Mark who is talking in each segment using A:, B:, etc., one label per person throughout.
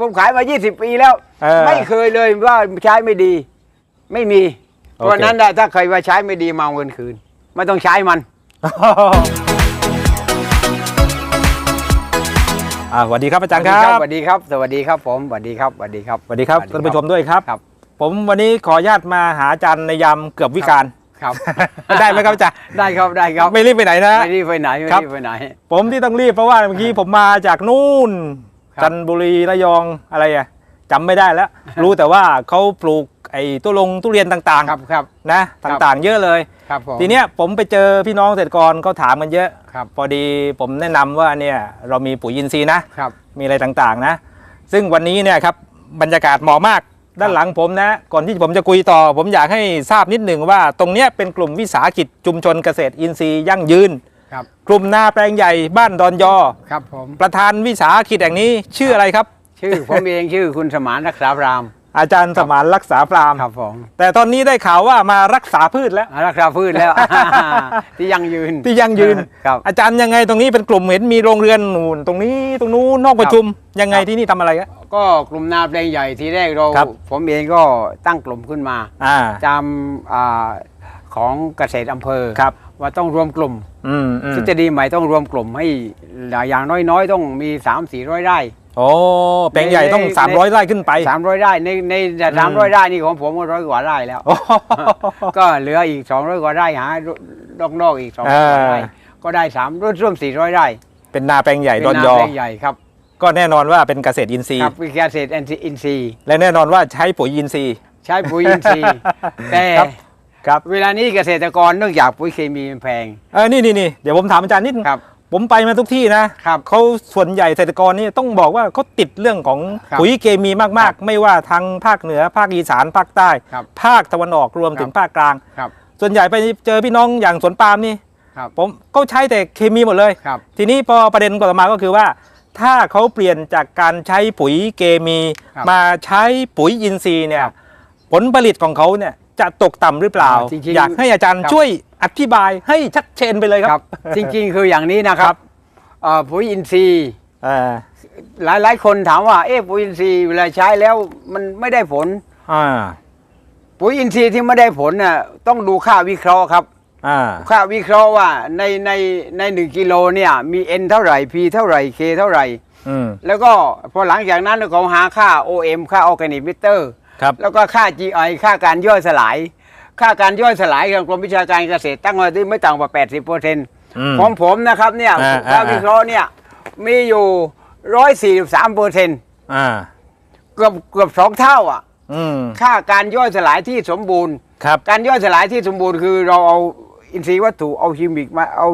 A: ผมขายมา 20 ปีแล้ว
B: เออ
A: ไม่เคยเลยว่าใช้ไม่ดี ไม่มี
B: โอเค
A: เพราะฉะนั้นน่ะถ้าใครว่าใช้ไม่ดีมาเอาเงินคืน ไม่ต้องใช้มัน
B: อ่าสวัสดีครับอาจารย์ครับ
A: สวัสดีครับ สวัสดีครับผม สวัสดีครับ สวัสดีครับ
B: สวัสดีครับท่านผู้ชมด้วยครับ
A: ครับ
B: ผมวันนี้ขออนุญาตมาหาอาจารย์ในยามเกือบวิการ
A: ครับ
B: ได้ไหมครับอาจารย์
A: ได้ครับ ได้ครับ
B: ไม่รีบไปไหนนะ
A: ไม่รีบไปไหน ไม่
B: ครับ
A: รีบไปไหน
B: ผมที่ต้องรีบเพราะว่าเมื่อกี้ผมมาจากนู่น
A: ครับ
B: จันทบุรีระยองอะไรอะจำไม่ได้แล้ว รู้แต่ว่าเขาปลูกไอ้ตุลงทุเรียนต่าง
A: ครับครับ
B: ๆนะต่างๆ เยอะเลย
A: ครับผม
B: ทีเนี้ยผมไปเจอพี่น้องเกษตรกรเขาถามกันเยอะ
A: ครับ
B: พอดีผมแนะนำว่าเนี่ยเรามีปุ๋ยอินทรีย์นะ
A: ครับ
B: มีอะไรต่างๆนะ ซึ่งวันนี้เนี่ยครับบรรยากาศเหมาะมาก ด้านหลังผมนะ ก่อนที่ผมจะคุยต่อ ผมอยากให้ทราบนิดหนึ่งว่า ตรงเนี้ยเป็นกลุ่มวิสาหกิจชุมชนเกษตรอินทรีย์ยั่งยืน
A: ครับ
B: กลุ่มนาแปลงใหญ่บ้านดอนยอ
A: ครับผม
B: ประธานวิสาหกิจแห่งนี้ชื่ออะไรครับ
A: ชื่อผมเองชื่อคุณสมานรักษาพราม
B: อาจารย์สมานรักษาฟาร์ม
A: ครับผม
B: แต่ตอนนี้ได้ข่าวว่ามารักษาพืชแล้ว
A: รักษาพืชแล้ว ที่ยังยืน
B: ที่ยั่งยืน
A: ครับ
B: อาจารย์ยังไงตรงนี้เป็นกลุ่มเห็นมีโรงเรือนนู่นตรงนี้ตรงนู้นนอกประชุม ยังไง
A: ครับ
B: ที่นี่ทำอะไรกัน
A: ก็กลุ่มนาแปลงใหญ่ทีแรกเรา
B: ครับ
A: ผมเองก็ตั้งกลุ่มขึ้นมา
B: อ่า
A: จำอ่าของเกษตรอำเภอ
B: ครับ
A: ว่าต้องรวมกลุ่ม
B: อืมอืม
A: ทฤษฎีใหม่ต้องรวมกลุ่มให้อย่างน้อยๆ ต้องมี3 4 0 0ไร่
B: โอ้แปลงใหญ่ต้อง
A: ใน
B: 300 ไร่ขึ้นไป
A: 300ไร่ในในสามร้อยไร่นี่ของผมก็ร้อยกว่าไร่แล้ว
B: โอ้
A: ก็เหลืออีก200กว่าไร่หานอกๆอีก200ก
B: เออ
A: ว่าไร่ก็ได้3ร่วมร่วม400ไร่
B: เป็นนาแปลงใหญ่ดอน
A: เป็
B: ยอ
A: นาแปลงใหญ่ครับ
B: ก็แน่นอนว่าเป็นเกษตรอินทรี
A: ค
B: ย์
A: รับวิเกษตรอินทรีย์
B: และแน่นอนว่าใช้ปุ๋ยอินทรีย์
A: ใช้ปุ๋ยอินทรีย์ แต่
B: ครับ ครับ
A: เวลานี้เกษตรกรเนื่องจากปุ๋ยเคมีมันแพง
B: เออนี่นี่นี่เดี๋ยวผมถามอาจารย์นิดนึง
A: ครับ
B: ผมไปมาทุกที่นะครับเขาส่วนใหญ่เกษตรกรนี่ต้องบอกว่าเขาติดเรื่องของ
A: ครับ
B: ปุ๋ยเคมี
A: ครั
B: มาก
A: บ
B: ๆ ไม่ว่าทางภาคเหนือภาคอีสานภาคใต้
A: ครับ
B: ภาคตะวันออกรวมถึง
A: ครับ
B: ภาคกลาง
A: ครับ
B: ส่วนใหญ่ไปเจอพี่น้องอย่างสวนปาล์มนี่
A: ครับ
B: ผมก็ใช้แต่เคมีหมดเลย
A: ครับ
B: ทีนี้พอประเด็นต่อมาก็คือว่า ถ้าเขาเปลี่ยนจากการใช้ปุ๋ยเคมี
A: ครับ
B: มาใช้ปุ๋ยอินทรีย์เนี่ย
A: ครับ
B: ผลผลิตของเขาเนี่ย จะตกต่ำหรือเปล่า
A: อ่าจริงๆ
B: อยากให้อาจารย์
A: ครับ
B: ช่วยอธิบายให้ชัดเจนไปเลยค
A: ค
B: รั
A: รับบ จริงๆ คืออย่างนี้นะครับเอ่อปุ๋ยอินทรีย์
B: เออ
A: หลายหลายๆ คนถามว่าเอ๊ะปุ๋ยอินทรีย์เวลาใช้แล้วมันไม่ได้ผล
B: อ่า
A: ปุ๋ยอินทรีย์ที่ไม่ได้ผลน่ะต้องดูค่าวิเคราะห์ครับ
B: อ่า
A: ค่าวิเคราะห์ว่าในในในหนึ่งกิโลเนี่ยมี N เท่าไหร่ P เท่าไหร่ K เท่าไหร่
B: อืม
A: แล้วก็พอหลังจากนั้นเขาหาค่า OM ค่าออร์แกนิกมิเตอร์
B: ครับ
A: แล้วก็ค่า GI ค่าการย่อยสลาย ค่าการย่อยสลายของกรมวิชาการเกษตรตั้งไว้ที่ไม่ต่ำกว่า 80เปอร์เซ็นต์
B: อืม
A: ของผมนะครับเนี่ย
B: อ่า
A: ค่า
B: อ่า
A: วิเคราะห์เนี่ยมีอยู่143เปอร์เซ็นต์
B: อ่า
A: เกือบเกือบสองเท่าอะ
B: อืม
A: ค่าการย่อยสลายที่สมบูรณ์
B: ครับ
A: การย่อยสลายที่สมบูรณ์คือเราเอาอินทรีย์วัตถุเอาฮิวมิกมาเอา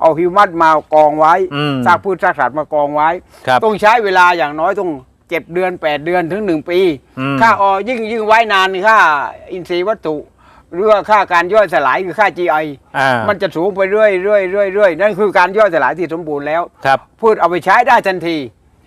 A: เอาฮิวมัสมากองไว้
B: อืม
A: ซากพืชซากสัตว์มากองไว้
B: ครับ
A: ต้องใช้เวลาอย่างน้อยต้อง เจ็ดเดือนแปดเดือนถึงหนึ่งปี
B: อืม
A: ค่าออยิ่งยิ่งไว้นานค่าอินทรีย์วัตถุหรือว่าค่าการย่อยสลายคือค่า GI
B: อ่า
A: มันจะสูงไปเรื่อยเรื่อยเรื่อยเรื่อยนั่นคือการย่อยสลายที่สมบูรณ์แล้ว
B: ครับ
A: พืชเอาไปใช้ได้ทันที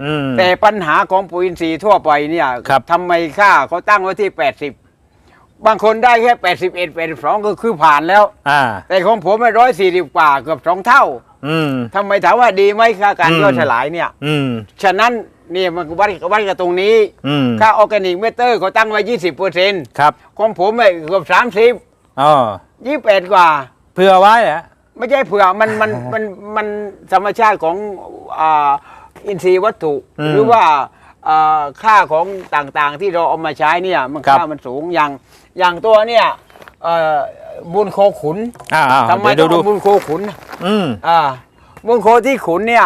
B: อืม
A: แต่ปัญหาของปุ๋ยอินทรีย์ทั่วไปเนี่ย
B: ครับ
A: ทำไมค่าเขาตั้งไว้ที่80บางคนได้แค่81 82ก็คือผ่านแล้ว
B: อ่า
A: แต่ของผมร้อยสี่สิบกว่าเกือบสองเท่า
B: อืม
A: ทำไมถามว่าดีไหมค่าการ
B: อืม
A: ย่อยสลายเนี่ย
B: อืม
A: ฉะนั้นเนี่ยมันวัดวัดกันตรงนี้
B: อืม
A: ค่าออร์แกนิกเมเตอร์เขาตั้งไว้20เปอร์เซ็นต์
B: ครับ
A: ของผมเนี่ยเกือบ30
B: อ๋อ
A: 28กว่า
B: เผื่อไว้เหรอะ
A: ไม่ใช่เผื่อมันมันมันมันธรรมชาติของอ่าอินทรีย์วัตถุ หรือว่าอ่าค่าของต่างๆ ที่เราเอามาใช้เนี่ย มันค่ามันสูงอย่างอย่างตัวเนี่ยเอ่อบุญโคขุน
B: อ่าอ่า
A: ทำไม
B: เดี๋
A: ต้
B: ย
A: อ
B: ว
A: ง
B: ดู
A: เอาบุญโคขุน
B: อืม
A: อ่าบุญโคที่ขุนเนี่ย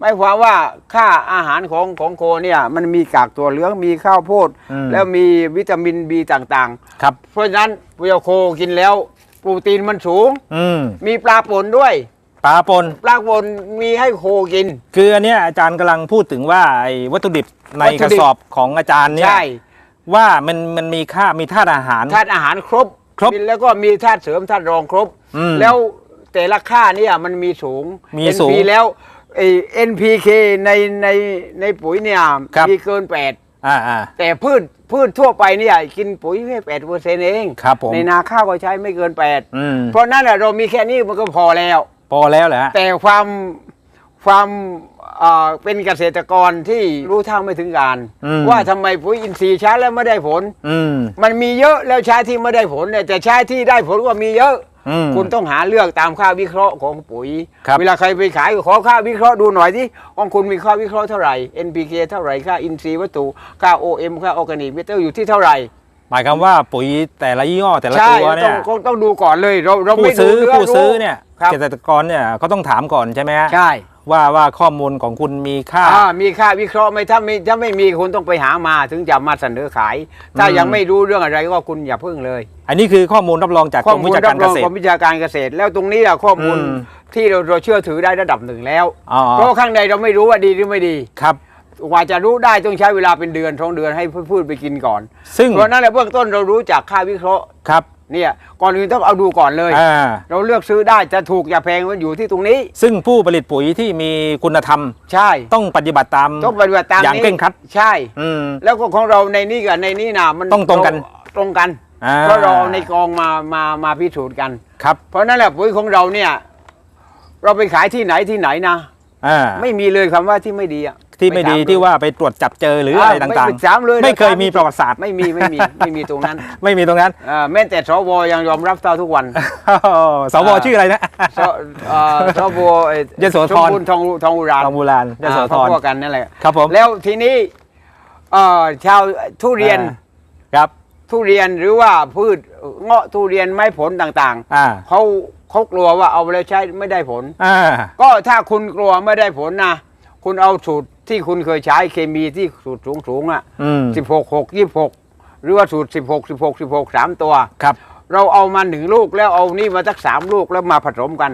A: หมายความว่าค่าอาหารของของโคเนี่ยมันมีกากตัวเหลืองมีข้าวโพด
B: อืม
A: แล้วมีวิตามินบีต่าง
B: ครับ
A: ๆ เพราะฉะนั้นปุยโคกินแล้วโปรตีนมันสูง
B: อืม
A: มีปลาป่นด้วย
B: ปลาปน
A: ปลาป่นมีให้โคกิน
B: คืออันเนี้ยอาจารย์กำลังพูดถึงว่าไอ้วัตถุดิบใน
A: วัตถุ
B: กระ
A: ดิบ
B: สอบของอาจารย์เนี่ย
A: ใช่
B: ว่ามันมันมีค่ามีธาตุอาหาร
A: ธาตุอาหารครบ
B: ครบ
A: มีแล้วก็มีธาตุเสริมธาตุรองครบ
B: อืม
A: แล้วแต่ละค่าเนี่ยมันมีสูง
B: มีสูง
A: NP แล้ว ไอ้ NPK ในในในปุ๋ยเนี่ย
B: ครับ
A: มีเกิน8
B: อ่าอ่า
A: แต่พืชพืชทั่วไปเนี่ยกินปุ๋ยแค่แปดเปอร์เซ็นต์เอง
B: ครับผม
A: ในนาข้าวก็ใช้ไม่เกินแปด
B: อืม
A: เพราะนั่นแหละเรามีแค่นี้มันก็พอแล้ว
B: พอแล้วแหละ
A: แต่ความความเอ่อเป็นเกษตรกรที่รู้เท่าไม่ถึงการ
B: อืม
A: ว่าทำไมปุ๋ยอินทรีย์ใช้แล้วไม่ได้ผล
B: อืม
A: มันมีเยอะแล้วใช้ที่ไม่ได้ผลเนี่ยแต่ใช้ที่ได้ผลก็มีเยอะ
B: อืม
A: คุณต้องหาเลือกตามค่าวิเคราะห์ของปุ๋ย
B: ครับ
A: เวลาใครไปขายก็ขอค่าวิเคราะห์ดูหน่อยที่ของคุณมีค่าวิเคราะห์เท่าไหร่ NPK เท่าไหร่ค่าอินทรีย์วัตถุค่า OM ค่าออร์แกนิกเมเตอร์อยู่ที่เท่าไหร่
B: หมายความว่าปุ๋ยแต่ละยี่ห้อแต่ละ
A: ใช่
B: ตัว
A: ต้
B: เนี่
A: อง
B: ย
A: ต้องต้องดูก่อนเลยเราเรา
B: ผู้
A: ไม่ดู
B: ซื้อ
A: เนื้
B: ผู้ ซื้อ
A: รู้
B: เนี่ย
A: ครับ
B: เกษตรกรเนี่ยเขาต้องถามก่อนใช่ไหมฮะ
A: ใช่
B: ว่าว่าข้อมูลของคุณมีค่า
A: อ่ามีค่าวิเคราะห์ไหมถ้าไม่ถ้าไม่มีคุณต้องไปหามาถึงจะมาเสนอขาย ถ้า
B: อืม
A: ยังไม่รู้เรื่องอะไรก็คุณอย่าพึ่งเลย
B: อันนี้คือข้อมูลรับรองจากก
A: ข้อ
B: รม
A: มู
B: วิ
A: ล
B: ชา
A: รั
B: การ
A: บ
B: เก
A: รอง
B: ษ
A: ก
B: ต
A: ร
B: ร
A: มวิชาการเกษตร แล้วตรงนี้แหละข้อมูล
B: อืม
A: ที่เราเราเชื่อถือได้ระดับหนึ่งแล้ว
B: อ๋อ
A: เพราะข้างในเราไม่รู้ว่าดีหรือไม่ดี
B: ครับ
A: กว่าจะรู้ได้ต้องใช้เวลาเป็นเดือนสองเดือนให้พืชไปกินก่อน
B: ซึ่ง
A: เพราะนั้นแหละเบื้องต้นเรารู้จากค่าวิเคราะห์
B: ครับ
A: เนี่ยก่อนอื่นต้องเอาดูก่อนเลย
B: อ่า
A: เราเลือกซื้อได้จะถูกอย่าแพงมันอยู่ที่ตรงนี้
B: ซึ่งผู้ผลิตปุ๋ยที่มีคุณธรรม
A: ใช่
B: ต้องปฏิบัติตาม
A: ต้องปฏิบัติตาม
B: อย่าง
A: นี้
B: เคร่งครัด
A: ใช่
B: อืม
A: แล้วก็ของเราในนี้กับในนี้นะมัน
B: ต้องตรงกัน
A: เตรงกัน
B: อ่า
A: เพราะเราเอาในกองมามามาพิสูจน์กัน
B: ครับ
A: เพราะนั่นแหละปุ๋ยของเราเนี่ย เราไปขายที่ไหนที่ไหนนะ
B: อ่า
A: ไม่มีเลยคำว่าที่ไม่ดีอะ
B: ที่ไม่ดี
A: ถาเลย
B: ที่ว่าไปตรวจจับเจอหรืออะไร
A: ไม่
B: ต่าง
A: ปรึกษาเลย
B: ๆไม่เคยมีประวัติศาสตร์
A: ไม่มีไม่มีไม่มีตรงนั้น
B: ไม่มีตรงนั้น
A: อ่าแม้แต่สวยังยอมรับเท่าทุกวัน
B: สวชื่ออะไรนะ
A: สเอ่อสวเอ่อย
B: โสธร
A: สมบูณ์ทองทองอุราน
B: ทองโบราณยโสธ
A: อ่ารพวกกันนั่นแหละ
B: ครับผม
A: แล้วทีนี้เอ่อชาวทุเรียน
B: อ่า ครับ
A: ทุเรียนหรือว่าพืชเงาะทุเรียนไม้ผลต่าง
B: อ่า
A: ๆเขาเขากลัวว่าเอาไปแล้วใช้ไม่ได้ผล
B: อ่า
A: ก็ถ้าคุณกลัวไม่ได้ผลนะ คุณเอาสูตร ที่คุณเคยใช้เคมีที่สูตรสูงๆอะ
B: อืม
A: สิบหกหกยี่หกหรือว่าสูตรสิบหกสิบหกสิบหกสามตัว
B: ครับ
A: เราเอามาหนึ่งลูกแล้วเอานี่มาสักสามลูกแล้วมาผสมกัน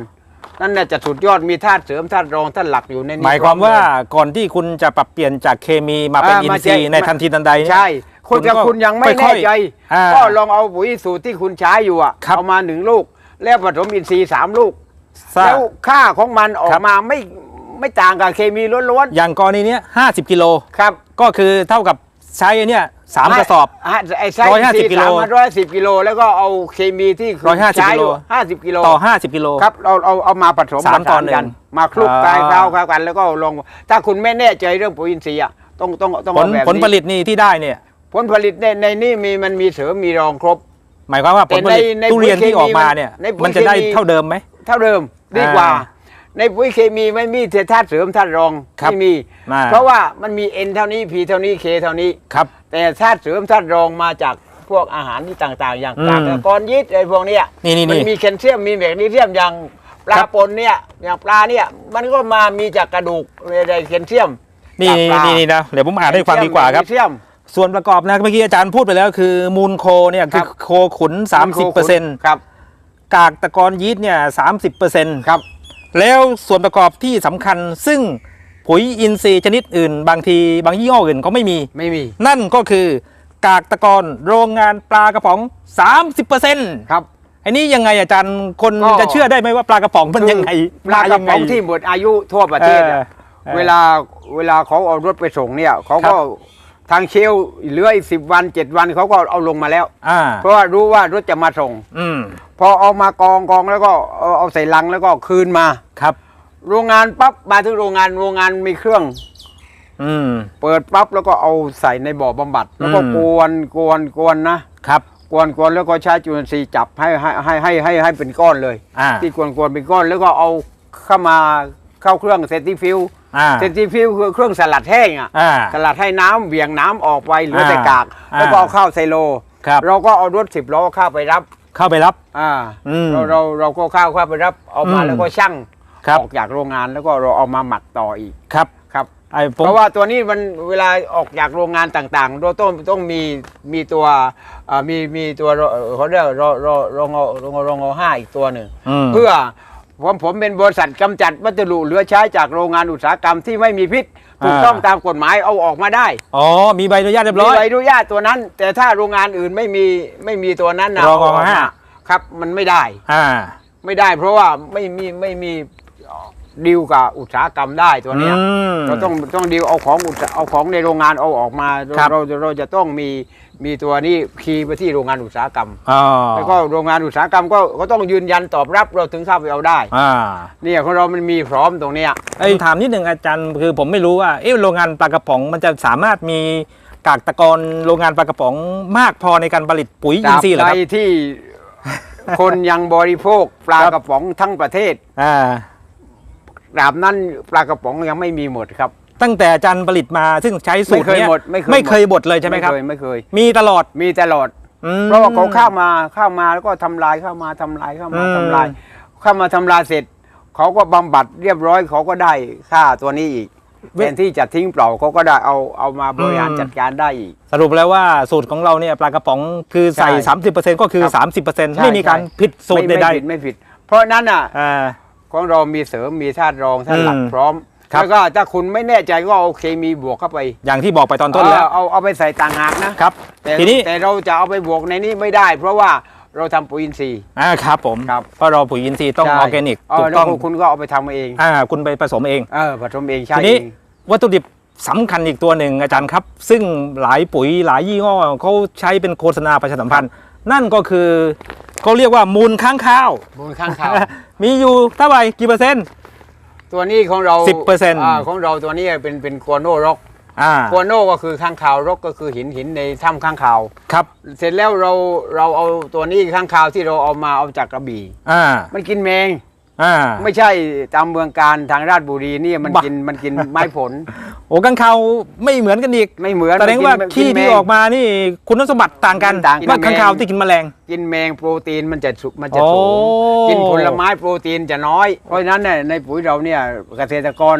A: นั่นน่ะจะสุดยอดมีธาตุเสริมธาตุรองธาตุหลักอยู่ในนี้
B: หมายความว่า
A: พร้อ
B: ก่อนที่คุณจะปรับเปลี่ยนจากเคมีมาเป็น
A: อ่า
B: อิน
A: มา
B: ทรีย์
A: ใช้
B: ในทันทีทันใด
A: เลยใช่คุณจะ
B: คุณก็
A: คุณยังไม่
B: ค่
A: แน่
B: อยๆ
A: ใจ
B: อ่า
A: ก็ลองเอาปุ๋ยสูตรที่คุณใช้อยู่อะ
B: ครับ
A: เอามาหนึ่งลูก แล้วผสมอินทรีย์สามลูก
B: ทราบ
A: แล้วค่าของมันออ
B: ครั
A: ก
B: บ
A: มาไม่ ไม่ต่างกับเคมีล้วน
B: อย่างกรณีเนี้ย50กิโล
A: ๆครับ
B: ก็คือเท่ากับใช้อันเนี่ยสามกระสอบ
A: ฮะไอ้ไส้
B: ร้อยห้าสิบกิโล
A: ร้อยสิบกิโลแล้วก็เอาเคมีที่คุณ
B: ร้อยห้าสิบ
A: ใช้
B: กิโล
A: ห้าสิบกิโล
B: ต่อ 50 กิโล
A: ครับเราเอาเอามาผสม
B: สาม
A: ผ
B: ต่อหนึ่ง
A: กันมาคลุก
B: อ่า
A: กายเข้าเข้ากัน แล้วก็ลง ถ้าคุณไม่แน่ใจเรื่องปุ๋ยอินทรีย์อะต้องต้องต้อง
B: ผล
A: เอาแบบ
B: ผล
A: นี้
B: ผลิตนี่ที่ได้เนี่ย
A: ผลผลิตในในนี่มีมันมีเสริมมีรองครบ
B: หมายความว่าผลผลิต
A: แต่ในใน
B: ทุเรียน
A: ปุ๋ย
B: ที่ออกมาเนี่ย
A: ในปุ๋ย
B: มันจะได้
A: เคมี
B: เท่าเดิมไหม
A: เท่าเดิมดีกว่า
B: อ่า
A: ในปุ๋ยเคมีไม่มีธาตุเสริมธาตุรอง
B: ครับ
A: ไม่มี
B: อ่า
A: เพราะว่ามันมี N เท่านี้ P เท่านี้ K เท่านี้
B: ครับ
A: แต่ธาตุเสริมธาตุรองมาจากพวกอาหารที่ต่างๆ อย่าง
B: อืม
A: กากตะกอนยีสต์อะไรพวกเนี้ย
B: นี่นี่นี่
A: มัมีแคลเซียมมีแมกนีเซียมอย่างปลา
B: ครับ
A: ปนเนี่ยอย่างปลาเนี่ยมันก็มามีจากกระดูกในแคลเซียม
B: นี่
A: จากปลา
B: นี่นี่นะเดี๋ยวผมอ่านให้ฟังดีกว่าครับ
A: แคลเซียม
B: ส่วนประกอบนะเมื่อกี้อาจารย์พูดไปแล้วคือมูลโคเนี่ย
A: ครั
B: คือบ โคขุน 30%
A: ครับ
B: กากตะกอนยีสต์เนี่ย30%
A: ครับ
B: แล้วส่วนประกอบที่สำคัญซึ่งปุ๋ยอินทรีย์ชนิดอื่น บางทีบางยี่ห้ออื่นก็ไม่มี
A: ไม่มี
B: นั่นก็คือกากตะกอนโรงงานปลากระป๋อง 30%
A: ครับ
B: อันนี้ยังไงอาจารย์คน
A: ก็
B: จะเชื่อได้ไหมว่าปลากระป๋องมันยังไง
A: ปลากระป๋อง
B: มยัไที่
A: หมดอายุทั่วประเทศอะ
B: เออเออ
A: เวลาเวลาเขาเอารถไปส่งเนี่ยเขา
B: ครั
A: ก็
B: บ
A: ทางเชลฟ์เหลืออีกสิบวันเจ็ดวันเขาก็เอาลงมาแล้ว
B: อ่า
A: เพราะว่ารู้ว่ารถจะมาส่ง
B: อืม
A: พอเอามากองกองแล้วก็เอาเอาใส่ลังแล้วก็คืนมา
B: ครับ
A: โรงงานปั๊บมาถึงโรงงานโรงงานมีเครื่อง
B: อืม
A: เปิดปั๊บแล้วก็เอาใส่ในบ่อบำบัด แล้วก็
B: อืม
A: กวนกวนกวนนะครับ กวนกวนแล้วก็ใช้จุลินทรีย์จับให้ให้ให้ให้ให้ให้เป็นก้อนเลย
B: อ่า
A: ที่กวนกวนเป็นก้อนแล้วก็เอาเข้ามาเข้าเครื่องเซนติฟิว
B: อ่า
A: เซนติฟิวคือเครื่องสลัดแห้งอะ
B: อ่า
A: สลัดให้น้ำเบี่ยงน้ำออกไปเหลือแต่กาก
B: อ่า
A: แล้วก็เอาเข้าไซโล
B: ครับ
A: เราก็เอารถสิบล้อเข้าไปรับ
B: เข้าไปรับ
A: อ่า
B: อืม
A: เราเราเราก็เข้าเข้าไปรับเอามา
B: อืม
A: แล้วก็ชั่ง
B: ครับ
A: ออกจากโรงงานแล้วก็เราเอามาหมักต่ออีก
B: ครับ
A: ครับ
B: ไอ้ผม
A: เพราะว่าตัวนี้มันเวลาออกจากโรงงานต่างๆเราต้องต้องมีมีตัวอ่ามีมีตัวเอ่อเขาเรียกรอรอรองรองรองห้าอีกตัวหนึ่ง
B: อืม
A: เพื่อ ผมผมเป็นบริษัทกำจัดวัสดุเหลือใช้จากโรงงานอุตสาหกรรมที่ไม่มีพิษถูก
B: อ่า
A: ต้องตามกฎหมายเอาออกมาได้
B: อ๋อ มีใบอนุญาตเรียบ
A: มี
B: ร้อย
A: ใบอนุญาตตัวนั้น แต่ถ้าโรงงานอื่นไม่มีไม่มีตัวนั้นนะ
B: รอง
A: เอกม
B: ห้า
A: ครับมันไม่ได้
B: อ่า
A: ไม่ได้ เพราะว่าไม่มีไม่มีดีลกับอุตสาหกรรมได้ตัวเนี้ย
B: อืม
A: เราต้องต้องดีลเอาของอุตสาเอาของในโรงงานเอาออกมา
B: ครับ
A: เราเราเราจะต้องมี มีตัวนี้คีย์ไปที่โรงงานอุตสาหกรรม
B: อ่า
A: แล้วก็โรงงานอุตสาหกรรมก็ก็ต้องยืนยันตอบรับเราถึงเข้าไปเอาได้
B: อ่า
A: เนี่ยของเรามันมีพร้อมตรงเนี้ย
B: ไอ้ถามนิดหนึ่งอาจารย์คือผมไม่รู้ว่าเอ๊ะโรงงานปลากระป๋องมันจะสามารถมีกากตะกอนโรงงานปลากระป๋องมากพอในการผลิตปุ๋ย
A: ต
B: อิน
A: ราบ
B: ทรีย์เหรอ
A: ใด
B: ครับ
A: ที่ คนยังบริโภคปลากระป๋องทั้งประเทศ
B: อ่า
A: ตราบนั้นปลากระป๋องยังไม่มีหมดครับ
B: ตั้งแต่อาจารย์ผลิตมาซึ่งใช้สูตร
A: ไม่เคย
B: เนี้ย
A: หมดไม่เคย
B: ไม่เคยบดเลยใช่ไหมครับ
A: ไม่เคยไม่เคย
B: มีตลอด
A: มีตลอด
B: อืม
A: เพราะว่าเขาเข้ามาเข้ามาแล้วก็ทำลายเข้ามาทำลายเข้ามา
B: อืม
A: ทำลายเข้ามาทำลายเสร็จเขาก็บำบัดเรียบร้อยเขาก็ได้ค่าตัวนี้อีกแทนที่จะทิ้งเปล่าเขาก็ได้เอาเอามาบริหารจัดการได้อีก
B: สรุปแล้วว่าสูตรของเราเนี่ยปลากระป๋องคือใส่
A: ใช่
B: 30%ก็คือ
A: ครับ
B: 30%
A: ใช่
B: ไม่มีการ
A: ใช่
B: ผิดสูตร
A: ไม่
B: ใด
A: ไม่ผิดไม่ผิด เพราะนั้นอะ
B: ๆอ่า
A: ของเรามีเสริมมีธาตุรองธาตุหลัก
B: อืม
A: พร้อม
B: ครับ
A: แล้วก็ถ้าคุณไม่แน่ใจก็เอาเคมีบวกเข้าไป
B: อย่างที่บอกไปตอนต้นแล้ว
A: เอาเอาเอาไปใส่ต่างหากนะครับ แต่
B: ทีนี้
A: แต่เราจะเอาไปบวกในนี้ไม่ได้ เพราะว่าเราทำปุ๋ยอินทรีย์
B: อ่าครับผม
A: ครับ
B: เพราะเราปุ๋ยอินทรีย์ต้องอ
A: ใช่
B: อร์แกนิก
A: เอ
B: ถู
A: อกแล้ว
B: ต้อง
A: คุณก็เอาไปทำเอง
B: อ่าคุณไปผสมเอง
A: เออผสมเองใช่
B: ที
A: เอ
B: นี้
A: ง
B: วัตถุดิบสำคัญอีกตัวหนึ่งอาจารย์ครับ ซึ่งหลายปุ๋ยหลายยี่ห้อเขาใช้เป็นโฆษณาประชาสัมพันธ์ นั่นก็คือเขาเรียกว่ามูลค้างข้าว
A: มูลข้างขาว
B: มีอยู่เท่าไหร่กี่เปอร์เซ็นต์
A: ตัวนี้ของเรา
B: 10%
A: อ่าของเราตัวนี้เป็นเป็นกัวโนร็อก
B: อ่า
A: กัวโนก็คือข้างขาวร็อกก็คือหินหินในถ้ำข้างขาว
B: ครับ
A: เสร็จแล้วเราเราเอาตัวนี้ข้างขาวที่เราเอามาเอาจากกระบี่
B: อ่า
A: มันกินแมง
B: อ่า
A: ไม่ใช่ตามเมืองการทางราชบุรีนี่มัน
B: บ้า
A: กินมันกินไม้ผล
B: โอ้กังขาวไม่เหมือนกันอีก
A: ไม่เหมือน
B: แสดงว่า
A: มันน
B: ขี้
A: นแม
B: ที่
A: ง
B: ออกมานี่คุณสมบัติต่างกัน
A: ต่างกัน
B: ว่ากังขาว
A: แมง
B: ที่กินแมลง
A: กินแมงโปรตีนมันจะสุมันจะสูง
B: โอ้
A: กินผลไม้โปรตีนจะน้อย เพราะฉะนั้นเนี่ยในปุ๋ยเราเนี่ยเกษตรกร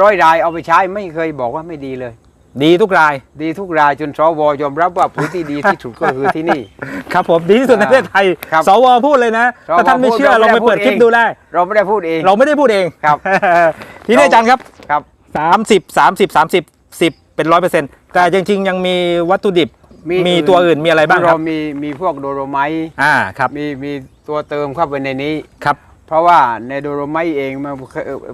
A: ร้อยรายเอาไปใช้ไม่เคยบอกว่าไม่ดีเลย
B: ดีทุกราย
A: ดีทุกรายจนสวยอมรับว่าปุ๋ยที่ดีที่สุดก็คือที่นี่
B: ครับผมดีที่สุดในประเทศไทย
A: ครับ
B: สวพูดเลยนะ
A: สว
B: ถ้าท่านไม่เชื่อ
A: พูด
B: ลองไปเปิด
A: เราไม่ได้
B: คลิป
A: พูดเอง
B: ดูได้
A: เราไม่ได้พูดเอง
B: เราไม่ได้พูดเอง
A: ครับ
B: ทีนี้อาจารย์ครับ
A: ครับ
B: 30 30 30 10เป็นร้อยเปอร์เซ็นต์แต่จริงๆ ยังมีวัตถุดิบมีตัวอื่นมีอะไรบ้างค
A: เรา
B: รับ
A: มีมีพวกโดโรไมต์
B: อ่าครับ
A: มีมีตัวเติมเข้าไปในนี้
B: ครับ
A: เพราะว่าในโดโรไมต์เองมัน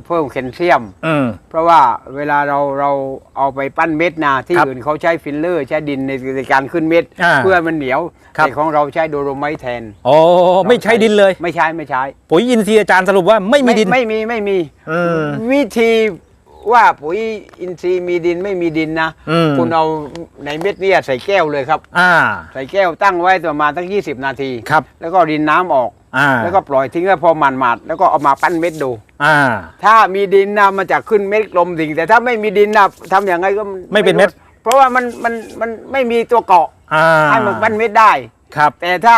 A: เพิ่มแคลเซียม
B: อืม
A: เพราะว่าเวลาเราเราเอาไปปั้นเม็ดนาที่
B: ครับ
A: อื่นเขาใช้ฟิลเลอร์ ใช้ดินในในการขึ้นเม็ด
B: อ่า
A: เพื่อมันเหนียว
B: ครับ
A: แต่ของเราใช้โดโรไมต์แทน
B: โอ้ไม่ใช้ดินเลย
A: ไม่ใช้ไม่ใช้
B: ปุ๋ยอินทรีย์อาจารย์สรุปว่าไม่มีดิน
A: ไม่มีไม่มี
B: อืม
A: วิธี ว่าปุ๋ยอินทรีย์มีดินไม่มีดินนะ
B: อืม
A: คุณเอาในเม็ดเนี่ยใส่แก้วเลยครับ
B: อ่า
A: ใส่แก้วตั้งไว้ประมาณตั้ง 20 นาที
B: ครับ
A: แล้วก็รินน้ำออก
B: อ่า
A: แล้วก็ปล่อยทิ้งไว้พอมันหมาดๆแล้วก็เอามาปั้นเม็ดดู
B: อ่า
A: ถ้ามีดินนะมันจะขึ้นเม็ดกลมดิ่ง แต่ถ้าไม่มีดินนะทำอย่างไงก็
B: ไม่เป็นเม็ด
A: เพราะว่ามันมันมันไม่มีตัวเกาะ
B: อ่า
A: ให้มันปั้นเม็ดได้
B: ครับ
A: แต่ถ้า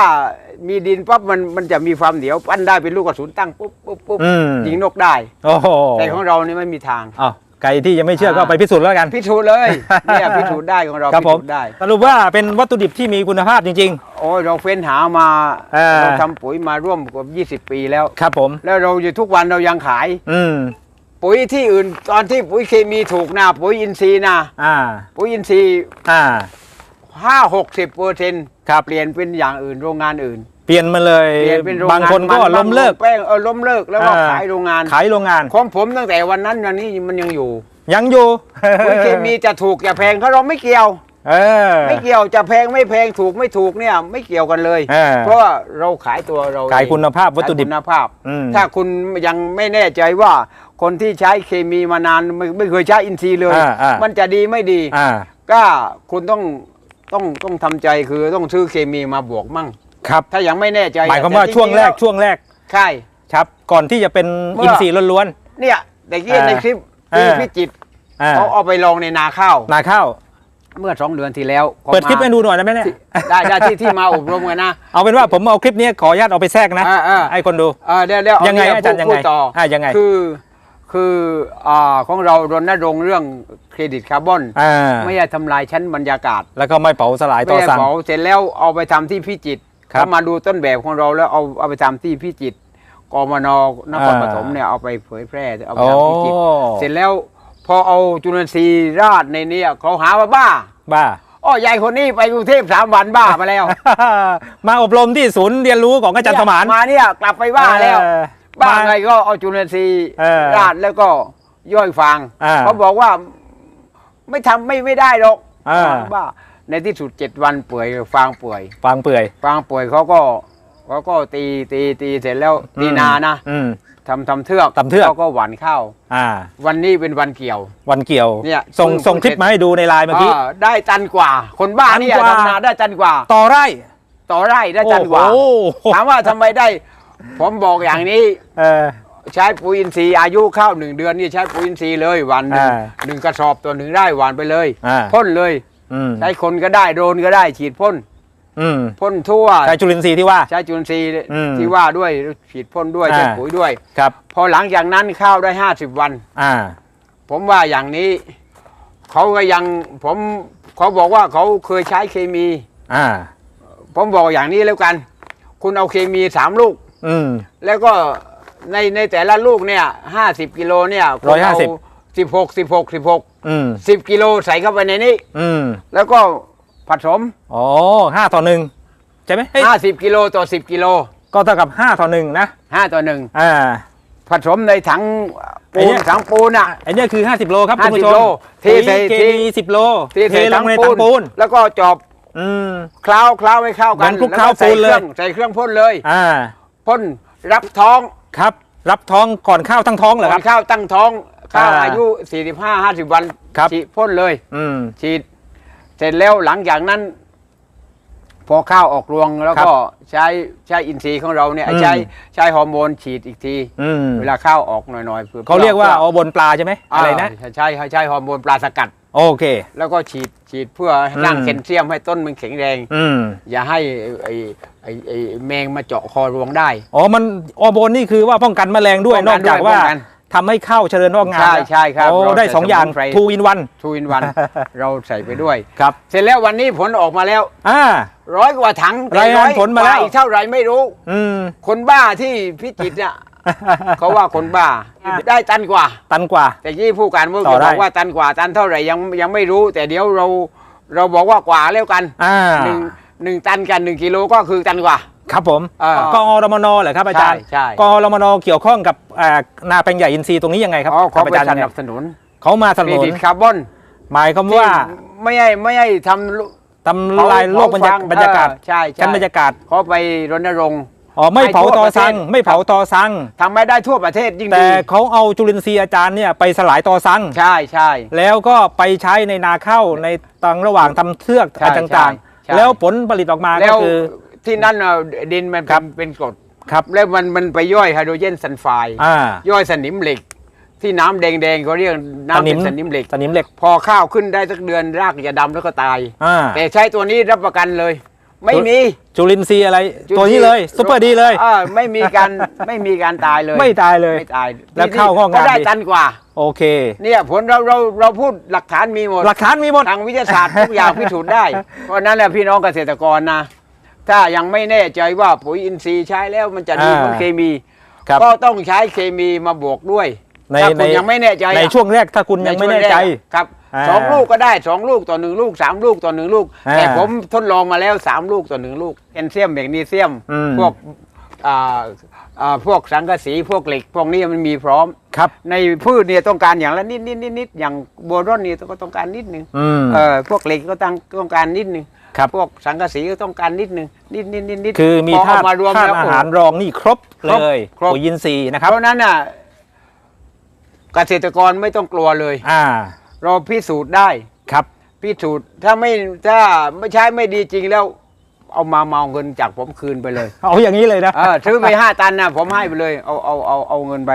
A: มีดินปั๊บมันมันจะมีความเหนียวปั้นได้เป็นลูกกระสุนตั้งปุ๊บปุ๊บปุ๊บ
B: อืม
A: ยิงนกได้
B: โอ้โห
A: แต่ของเรานี่ไม่มีทาง
B: อ้าวไก่ที่ยังไม่เชื่อก็
A: อ่า
B: ไปพิสูจน์แล้วกัน
A: พิสูจน์เลยเนี่ยพิสูจน์ได้ของเรา
B: ครับ
A: พิ
B: ผม
A: สูจน์ได้
B: สรุปว่าเป็นวัตถุดิบที่มีคุณภาพจริง
A: โอ้ยเราเฟ้นหามา
B: เออ
A: เราทำปุ๋ยมาร่วมกว่า20 ปีแล้ว
B: ๆ ครับผม
A: แล้วเราอยู่ทุกวันเรายังขาย
B: อืม
A: ปุ๋ยที่อื่นตอนที่ปุ๋ยเคมีถูกนะปุ๋ยอินทรีย์นะ
B: อ่า
A: ปุ๋ยอินทรีย์
B: อ่า
A: ห้าหกสิบเปอร์เซ็นต์
B: ครับ
A: เปลี่ยนเป็นอย่างอื่นโรงงานอื่น
B: เปลี่ยนมาเลย
A: เปลี่ยนเป็นโรงงาน
B: บางคนก็
A: มั
B: ล้มเลิก
A: แป้งเออล้มเลิกแล้วก็
B: อ่า
A: ขายโรงงาน
B: ขายโรงงาน
A: ของผมตั้งแต่วันนั้นวันนี้มันยังอยู่
B: ยังอยู่
A: ปุ๋ยเคมีจะถูกจะแพงเขาเราไม่เกี่ยว
B: เออ
A: ไม่เกี่ยวจะแพงไม่แพงถูกไม่ถูกเนี่ยไม่เกี่ยวกันเลย
B: เออ
A: เพราะว่าเราขายตัวเรา
B: ขาย
A: เอง
B: คุณภาพวัตถุดิบ
A: ขายคุณภาพ
B: อืม
A: ถ้าคุณยังไม่แน่ใจว่าคนที่ใช้เคมีมานานไม่ไม่เคยใช้อินทรีย์เลย
B: อ่าอ่ามั
A: มันจะดีไม่ดี
B: อ่า
A: ก็คุณต้อง ต้องต้องทำใจคือต้องซื้อเคมีมาบวกมั่ง
B: ครับ
A: ถ้ายังไม่แน่ใจ
B: หมายความว่า
A: แต่จริ
B: ช่วงแรก
A: ๆ
B: ช่วงแรก
A: ใช่
B: ครับ ก่อนที่จะเป็น
A: เมื่อ
B: อินทรีย์ล้วน
A: เนี่ยแต่กี้
B: อ่า
A: ในคลิป
B: อ่า
A: ที่พิจิตร
B: ๆอ่า
A: เขาเอาไปลองในนาข้าว
B: นาข้าว
A: เมื่อสองเดือนที่แล้วขา
B: เปิดคลิป
A: มา
B: ให้ดูหน่อยได้ไหมเนี่ย
A: ได้ได้ที่ที่มาอบรมกันนะ
B: เอาเป็นว่าผมเอาคลิปนี้ขออนุญาตเอาไปแทรกนะ
A: อ่าอ่า
B: ให้คนดู
A: เออเดี๋ยวเดี๋ยวเยั
B: งไง
A: เนี่
B: อาจารย์
A: พูด
B: ยังไง
A: พูดต่ออ่า
B: ยังไง
A: คือ คืออ่าของเรารณรงค์เรื่องเครดิตคาร์บอน
B: อ่า
A: ไม่ให้ทำลายชั้นบรรยากาศ
B: แล้วก็ไม่เผาสลายต่
A: ไม่
B: อ
A: ให้
B: สั่ง
A: เผาเสร็จแล้วเอาไปทำที่พิจิตร
B: ครับ
A: เขามาดูต้นแบบของเราแล้วเอาเอาไปทำที่พิจิตรกมนนคร
B: อ่า
A: ปฐมเนี่ยเอาไปเผยแพร่เอาไป
B: โอ้
A: ทำพิจิตรเสร็จแล้วพอเอาจุลทรีย์ราดในเนี้เขาหาว่าบ้า
B: บ้า
A: อ๋อยายคนนี้ไปกรุงเทพสามวันบ้ามาแล้ว
B: มาอบรมที่ศูนย์เรียนรู้ของอาจารย์สมาน
A: มาเนี่ยกลับไปว่าแล้ว
B: เออ
A: บ้า
B: มา
A: ไงก็เอาจุลินทรีย์
B: เออ
A: ราดแล้วก็ย่อยฟาง
B: อ่า
A: เขาบอกว่าไม่ทำไม่ไม่ได้หรอก
B: อ่า
A: บ้าในที่สุดเจ็ดวันเปื่อยฟางเปื่อย
B: ฟางเปื่อย
A: ฟางเปื่อยเขาก็เขาก็ตีตีตีเสร็จแล้วตีนานะ
B: อืม
A: ทำทำเทือก
B: ทำเทือก
A: เขาก็หว่านข้าว
B: อ่า
A: วันนี้เป็นวันเกี่ยว
B: วันเกี่ยว
A: เนี่ย
B: ส่ง
A: เพิ่ง
B: ส่งคลิปมาให้ดูในไลน์เมื่อกี้
A: อ่าได้ตันกว่า คนบ้า
B: ตัน
A: นี่
B: กว่า
A: ทำนาได้ตันกว่า
B: ต่อไร่
A: ต่อไร่ได้ตันกว่า
B: โอ้โห
A: ถามว่าทำไมได้ ผมบอกอย่างนี้
B: เออ
A: ใช้ปุ๋ยอินทรีย์อายุข้าวหนึ่งเดือนนี่ใช้ปุ๋ยอินทรีย์เลยวันหนึ่ง
B: อ่า
A: หนึ่งกระสอบตัวหนึ่งได้หวานไปเลย
B: อ่า
A: พ่นเลย
B: อืม
A: ใช้คนก็ได้โดรนก็ได้ฉีดพ่น
B: อืม
A: พ่นทั่ว
B: ใช้จุลินทรีย์ที่ว่า
A: ใช้จุลินทรีย์
B: อืม
A: ที่ว่าด้วยฉีดพ่นด้วย
B: อ่า
A: ใช้ปุ๋ยด้วย
B: ครับ
A: พอหลังจากนั้นข้าวได้ห้าสิบวัน
B: อ่า
A: ผมว่าอย่างนี้เขาก็ยังผมเขาบอกว่าเขาเคยใช้เคมี
B: อ่า
A: ผมบอกอย่างนี้แล้วกัน คุณเอาเคมีสามลูก
B: อืม
A: แล้วก็ในในแต่ละลูกเนี่ยห้าสิบกิโลเนี่ย
B: ร้อยห้าสิบ
A: สิบหกสิบหกสิบหก
B: อืม
A: สิบกิโลใส่เข้าไปในนี้
B: อืม
A: แล้วก็ผสม
B: อ๋อห้าต่อหนึ่งใช่ไหมเฮ้ย
A: ห้าสิบกิโลต่อสิบกิโล
B: ก็เท่ากับห้าต่อหนึ่งนะ
A: ห้าต่อหนึ่ง
B: อ่า
A: ผสมในถัง
B: ไอ้
A: ปู
B: เนี่
A: น
B: ย
A: ถังปูนอะ
B: ไอเนี้ยคือ 50 โลครับคุณผู้ช
A: 50
B: ม
A: โลเท
B: ปุ๋ย
A: ใส่
B: เค
A: เท
B: มี10โล
A: ที่
B: เท
A: ใส่
B: ล
A: ถั
B: ง
A: ง
B: ใน
A: ปู
B: ถั
A: น
B: งปูน
A: แล้วก็จอบ
B: อืม
A: เคล้าเคล้าให้เข้ากัน
B: เหมือนคลุก
A: แล้ว
B: เคล้า
A: ใส่
B: ปูนเลย
A: ครื่องใส่เครื่องพ่นเลย
B: อ่า
A: พ่นรับท้อง
B: ครับ รับท้องก่อนข้าวทั้งท้องเหรอ
A: ก่
B: ค
A: อ
B: รับ
A: นข้าวตั้งท้องข้าว
B: อ่า
A: อายุ 45 50 วัน
B: ครับ
A: ฉีดพ่นเลย
B: อืม
A: ฉีด เสร็จแล้วหลังจากนั้น พอข้าวออกรวงแล้วก็ใช้ใช้อินทรีย์ของเราเนี่ย
B: อืม
A: ใช้ใช้ฮอร์โมนฉีดอีกที
B: อืม
A: เวลาข้าวออกหน่อยๆพื่อ
B: เขาเรียกว่า
A: พื่
B: เอาบนปลาใช่ไหมอะไรนะา
A: ใช่ใช่ใช้ฮอร์โมนปลาสกัด
B: โอเค
A: แล้วก็ฉีดฉีดเพื่อสร้าง
B: อืม
A: แคลเซียมให้ต้นมันแข็งแรง
B: อืม
A: อย่าให้ไอ้ไอ้ไอ้แมงมาเจาะคอรวงได้
B: อ๋อมันออโบนนี่คือว่าป้องกันแมลงด้วย
A: ป้อง
B: น
A: กั
B: อนกจาก
A: ด้วย
B: ว่า
A: ป้องกัน
B: ทำให้ข้าวเจริญงอกงาม
A: ใช่ใช่ครับ
B: โอ้
A: เรา
B: ได้
A: ใส่
B: สองอย่าง
A: สมุนไพร
B: ทูอินวัน
A: ทูอินวันเราใส่ไปด้วย
B: ครับ
A: เสร็จแล้ววันนี้ผลออกมาแล้ว
B: อ่า
A: ร้อยกว่าถังแต่
B: รายงาน
A: ร้อย
B: ผลมาแล้ว
A: กอีกเท่าไหร่ไม่รู้
B: อืม
A: คนบ้าที่พิจิตรเนี่ย เขาว่าคนบ้า ได้ตันกว่า
B: ตันกว่า
A: แต่ที่ผู้การเมื่อ
B: ต่
A: กี้
B: อได้
A: บอกว่าตันกว่าตันเท่าไหร่ยังยังไม่รู้ แต่เดี๋ยวเราเราบอกว่ากว่าแล้วกัน
B: อ่า
A: หนึ่งหนึ่งตันกันหนึ่งกิโลก็คือตันกว่า
B: ครับผม
A: อ่าก
B: อรมนเหรอครับอาจารย์
A: ใช่ใช่
B: กอรมนเกี่ยวข้องกับอ่านาแปลงใหญ่อินทรีย์ตรงนี้ยังไงครับ
A: อ๋อเขา
B: ครับ
A: ไป
B: อาจารย์
A: ส
B: ยังไง
A: นับสนุน
B: เขามาสนับ
A: เคร
B: สนุ
A: ดิ
B: น
A: ตคาร์บอน
B: หมายความว่า
A: ที่ไม่ให้ไม่ให้ทำลุ
B: ทำลายโลกบรรยากาศ
A: เผ
B: บรรยากาศ
A: เออใช่ใช่
B: ชั้นบรรยากาศ
A: เขาไปรณรงค์
B: อ๋อไม่
A: ให้
B: เผา
A: ทั่ว
B: ตอ
A: ประเทศ
B: ซัง ไม่เผาตอซัง
A: ทำไม่ได้ทั่วประเทศยิ่ง
B: แต่
A: ดี
B: เขาเอาจุลินทรีย์อาจารย์เนี่ยไปสลายตอซัง
A: ใช่ใช่
B: แล้วก็ไปใช้ในนาข้าวในตังระหว่างทำเทือก
A: ใช่
B: อะไรต่าง
A: ใช่
B: ๆ แล้วผลผลิตออกมา
A: แล้
B: ก็
A: ว
B: คือ
A: ที่นั่นน่ะดินมัน
B: ครั
A: เป็น
B: บ
A: เป็นกรด
B: ครับ
A: แล้วมันมันไปย่อยไฮโดรเจนซัลไฟด์
B: อ่า
A: ย่อยสนิมเหล็ก ที่น้ำแดงๆเขาเรียกน้ำเป็นสนิมเหล็ก
B: สนิมเหล็ก
A: พอข้าวขึ้นได้สักเดือนรากจะดำแล้วก็ตาย
B: อ่า
A: แต่ใช้ตัวนี้รับประกันเลย ไม่มี
B: จุลินทรีย์อะไร
A: จุลินทรีย์
B: ตัวนี้เลยซุปเปอร์ดีเลย
A: ออไม่มีการไม่มีการตายเลย
B: ไม่ตายเลย
A: ไม่ตาย
B: แล้วข้าวงอกงาม
A: ก็ได้
B: ดี
A: ตันกว่า
B: โอเค
A: เนี่ยผลเราเราเราพูดหลักฐานมีหมด
B: หลักฐานมีหมด
A: ทางวิทยาศาสตร์ทุกอย่างพิสูจน์ได้ เพราะฉะนั้นแหละพี่น้องเกษตรกรนะ ถ้ายังไม่แน่ใจว่าปุ๋ยอินทรีย์ใช้แล้วมันจะดี
B: อ่า
A: เหมือนเคมี
B: ครับ
A: ก็ต้องใช้เคมีมาบวกด้วย
B: ใน
A: ถ้า
B: ใน
A: คุณยังไม่แน่ใจอะ
B: ในช่วงแรกถ้าคุณยังไม่แน่ใจ
A: ช่วงรกครับ
B: อ่า
A: สองลูกก็ได้สองลูกต่อหนึ่งลูกสามลูกต่อหนึ่งลูก
B: อ่า
A: แต่ผมทดลองมาแล้วสามลูกต่อหนึ่งลูกแคลเซียมแมกนีเซียม
B: อืม
A: พวกอ่าอ่าพวกสังกะสีพวกเหล็ก พวกนี้มันมีพร้อม
B: ครับ
A: ในพืชเนี่ยต้องการอย่างละนิดนิดนิดนิดอย่างโบรอนเนี่ยก็ต้องการนิดนึง
B: อืม
A: เออพวกเหล็กก็ต้องต้องการนิดนึง
B: ครับ
A: พวกสังกะสีก็ต้องการนิดนึงนิดนิดนิดนิด
B: คือมี
A: พ
B: ธา
A: เอ
B: ตุ
A: มารวม
B: ธาตุ
A: แล้ว
B: อาหารรองนี่ครบ
A: ครบ
B: เลย
A: ครบ
B: ปุ๋ยอินทรีย์นะครับ
A: เพราะฉะนั้นน่ะเกษตรกรไม่ต้องกลัวเลย
B: อ่า
A: เราพิสูจน์ได้
B: ครับ
A: พิสูจน์ถ้าไม่ถ้าไม่ใช้ไม่ดีจริงแล้ว เอามาเมาเงินจากผมคืนไปเลย
B: เอาอย่างนี้เลยนะ
A: เออซื้อไปห้าตันนะผมให้ไปเลย เอาเอาเอาเอาเงินไป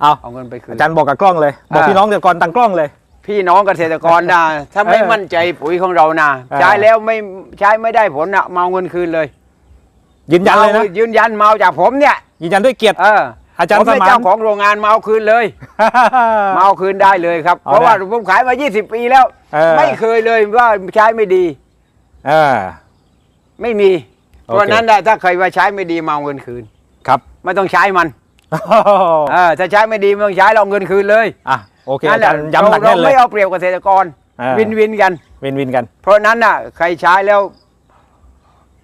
B: เอา
A: เอาเงินไปคืน
B: อาจารย์บอกกับกล้องเลย บอก
A: อ่า
B: พี่น้องเกษตรกรตังกล้องเลย
A: พี่น้องเกษตรกรนะถ้าไม่
B: เออ
A: มั่นใจปุ๋ยของเรานะ
B: อ่า
A: ใช้แล้วไม่ใช้ไม่ได้ผลนะเมาเงินคืนเลย
B: ยืนยันเลยนะ
A: มายืนยันเมาจากผมเนี่ย
B: ยืนยันด้วยเกียรติ
A: เออ
B: อาจารย์
A: ผมเป็น
B: สมาน
A: เจ้าของโรงงานเมาคืนเลยเมาคืนได้เลยครับ
B: เอา
A: เพราะว่า
B: ได้
A: ผมขายมา 20 ปีแล้ว
B: เออ
A: ไม่เคยเลยว่าใช้ไม่ดี
B: เออ
A: ไม่มี
B: โอเค
A: เพราะฉะนั้นน่ะถ้าใครว่าใช้ไม่ดีเมาเงินคืน
B: ครับ
A: ไม่ต้องใช้มันเออถ้าใช้ไม่ดีไม่ต้องใช้เราเอาเงินคืนเลย
B: อะโอเค
A: นั่
B: อาน
A: แห
B: จา
A: ละ
B: รย์ย้ำหนัก
A: เรา
B: แน่นเล
A: ไม่
B: ย
A: เอาเปรียบเกษตรกร
B: อ่า
A: วินวินกัน
B: วินวินกัน
A: เพราะฉะนั้นน่ะใครใช้แล้ว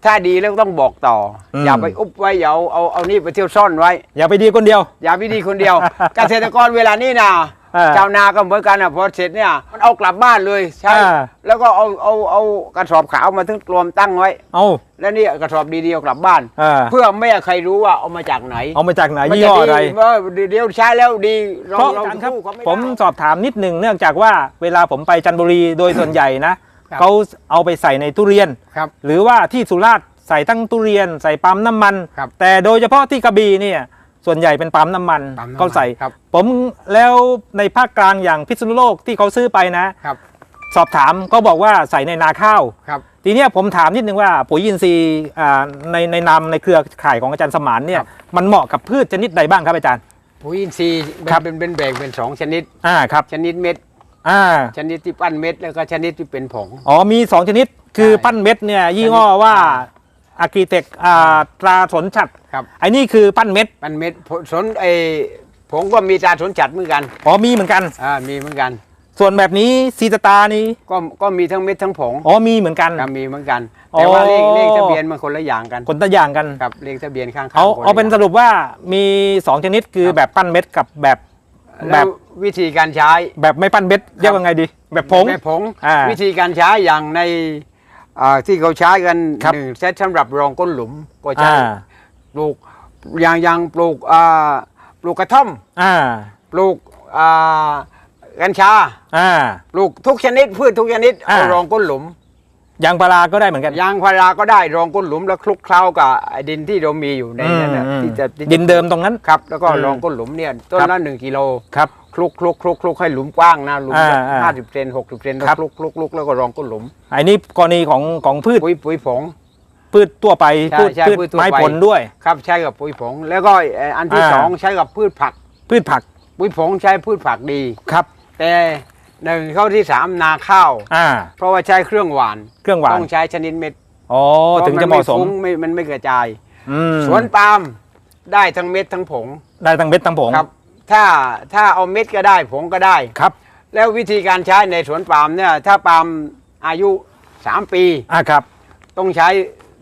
A: ถ้าดีแล้วต้องบอกต่ออ
B: ม
A: อย่าไปอุบไว้อย่าเอาเอาเอานี่ไปเที่ยวซ่อนไว้
B: อย่าไปดีคนเดียว
A: อย่าไปดีคนเดียว เกษตรกรเวลานี้นะ
B: อ่า
A: ชาวนาก็เหมือนกันอะพอเสร็จเนี่ยมันเอากลับบ้านเลยใช่
B: อ่า
A: แล้วก็เอาเอาเอากระสอบขาวมาถึงรวมตั้งไว้
B: เอา
A: แล้วนี่กระสอบดีๆเอากลับบ้าน
B: อ่า
A: เพื่อไม่ให้ใครรู้ว่าเอามาจากไหน
B: เอามาจากไหน
A: มัน
B: ยี่
A: จะ
B: ห้อ
A: ดี
B: อะไร
A: เออเดี๋ยวใช้แล้วดี
B: เพราะอาจารย์ครับ
A: สู้เขาไได้
B: ผมสอบถามนิดหนึ่งเนื่องจากว่าเวลาผมไปจันทบุรีโดยส่วนใหญ่นะ ครับเขาเอาไปใส่ในทุเรียน
A: ครับ
B: หรือว่าที่สุราษฎร์ใส่ตั้งทุเรียน ใส่ปั๊มน้ำมัน
A: ครับ
B: แต่โดยเฉพาะที่กระบี่เนี่ยส่วนใหญ่เป็นปั๊มน้ำมัน
A: ปั๊มน้ำมัน
B: เขาใส่
A: ครับ
B: ผมแล้วในภาคกลางอย่างพิษณุโลกที่เขาซื้อไปนะ
A: ครับ
B: สอบถามก็บอกว่าใส่ในนาข้าว
A: ครับ
B: ทีเนี้ยผมถามนิดนึงว่าปุ๋ยอินทรีย์อ่าในในนามในเครือข่ายของอาจารย์สมานเนี่ย
A: ครับ
B: มันเหมาะกับพืชชนิดใดบ้างครับอาจารย์
A: ปุ๋ยอินทรีย์
B: ครับ
A: เป็นเป็นแบ่งเป็นสองชนิด
B: อ่าครับ
A: ชนิดเม็ด
B: อ่า
A: ชนิดที่ปั้นเม็ดแล้วก็ชนิดที่เป็นผง
B: อ๋อมี 2 ชนิดคือ
A: ใช่
B: ปั้นเม็ดเนี่ยยี่ห้อว่าอากิเทคอ่าตราสนฉัด
A: ครับ
B: ไอ้นี่คือปั้นเม็ด
A: ปั้นเม็ดผสนไอผงก็มีตราสนจัดเหมือนกัน
B: อ๋อมีเหมือนกัน
A: อ่ามีเหมือนกัน
B: ส่วนแบบนี้ซีตาตานี่
A: ก็ก็มีทั้งเม็ดทั้งผง
B: อ๋อมีเหมือนกัน
A: ก็มีเหมือนกัน
B: อ๋อ
A: แต่ว่าเลขเลขทะเบียนมันคนละอย่างกัน
B: คนละอย่างกัน
A: ครับเลขทะเบียนข้างๆ
B: เอา
A: คละ
B: เอาเป็นส
A: ย่ง
B: รุปว่ามี 2 ชนิดคือ
A: ครับ
B: แบบปั้นเม็ดกับแบบ แบ
A: แล้ว
B: บ
A: วิธีการใช้
B: แบบไม่ปั้นเม็ดเรียกว่าไงดี แบบผง
A: แม่ผง
B: อ่า
A: วิธีการใช้อย่างในอ่าที่เขาใช้กัน
B: ครับ
A: หนึ่งเซตสำหรับรองก้นหลุมก็ใช้
B: อ่า
A: ปลูกอย่างอย่างปลูกอ่าปลูกกระท่อม
B: อ่า
A: ปลูกอ่ากัญชา
B: อ่า
A: ปลูกทุกชนิดพืชทุกชนิด
B: อ่า
A: เอารองก้นหลุม
B: ยางพาราก็ได้เหมือนกัน
A: ยางพาราก็ได้รองก้นหลุมแล้วคลุกเคล้ากับไอ้ดินที่เรามีอยู่ในนั้นน่ะ
B: อืม
A: ที่จะที่จะ
B: ดินเดิมตรงนั้น
A: ครับ แล้วก็
B: อืม
A: รองก้นหลุมเนี่ยต้น
B: ครับ
A: ละหนึ่งกิโล
B: ครับ
A: คลุกคลุกคลุกคลุกให้หลุมกว้างนะหลุม
B: อ่าอ่า
A: ห้าสิบเซนหกสิบเซนแล้ว
B: ครับ
A: คลุกคลุกคลุกแล้วก็รองก้นหลุม
B: ไอ้นี่กรณีของของพืช
A: ปุ๋ยปุ๋ยผง
B: พืชทั่วไป
A: ใช่
B: พืช
A: ใช่
B: พืช
A: พืชทั่ว
B: ไม้
A: ไป
B: ผลด้วย
A: ครับใช้กับปุ๋ยผง แล้วก็เอ่ออันที่
B: อ่า
A: สองใช้กับพืชผัก
B: พืชผัก
A: ปุ๋ยผงใช้พืชผักดี
B: ครับ
A: แต่ หนึ่งเข้าที่สามนาข้าว
B: อ่า
A: เพราะว่าใช้เครื่องหวาน
B: เครื่องหวาน
A: ต้องใช้ชนิดเม็ด
B: อ๋อถึงจะเหมาะสม
A: พรนไฟุ้งไม่มันไม่กระจาย
B: อืม
A: สวนปาล์มได้ทั้งเม็ดทั้งผง
B: ได้ทั้งเม็ดทั้งผง
A: ครับ ถ้าถ้าเอาเม็ดก็ได้ผงก็ได้
B: ครับ
A: แล้ววิธีการใช้ในสวนปาล์มเนี่ย ถ้าปาล์มอายุ3ปี
B: อ่าครับ
A: ต้องใช้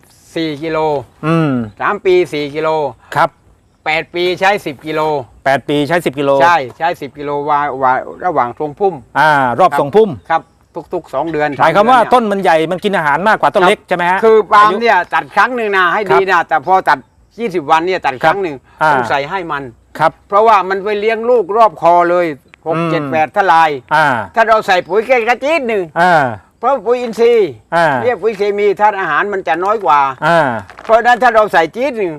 A: 4กิโล
B: อืม
A: 3ปี4กิโล
B: ครับ
A: 8 ปีใช้ 10 กิโล
B: แปดปีใช้สิบกิโล
A: ใช่ใช้ 10 กิโลวางวางระหว่างทรงพุ่ม
B: อ่ารอบ
A: ครับ
B: ส่งพุ่ม
A: ครับ ทุกๆ 2 เดือน
B: หมายความว่า
A: สเดือ
B: ต้นมันใหญ่มันกินอาหารมากกว่าต้น
A: ครับ
B: เล็กใช่ไหมฮะ
A: คือปาล์ม
B: ยุ
A: เนี่ยตัดครั้งหนึ่งนะให้
B: ครับ
A: ดีนะแต่พอตัด 20 วันเนี่ยตัดครั้งหนึ่ง
B: อ่า
A: ต้องใส่ให้มัน
B: ครับ
A: เพราะว่ามันไปเลี้ยงลูกรอบคอเลย
B: อืม
A: 6 7 8ทลาย
B: อ่า
A: ถ้าเราใส่ปุ๋ยแค่กระจี๊ดหนึ่ง
B: อ่า
A: เพราะปุ๋ยอินทรีย์
B: อ่า
A: เรียกปุ๋ยเคมีธาตุอาหารมันจะน้อยกว่า
B: อ่า
A: เพราะฉะนั้นถ้าเราใส่จี๊ดหนึ่ง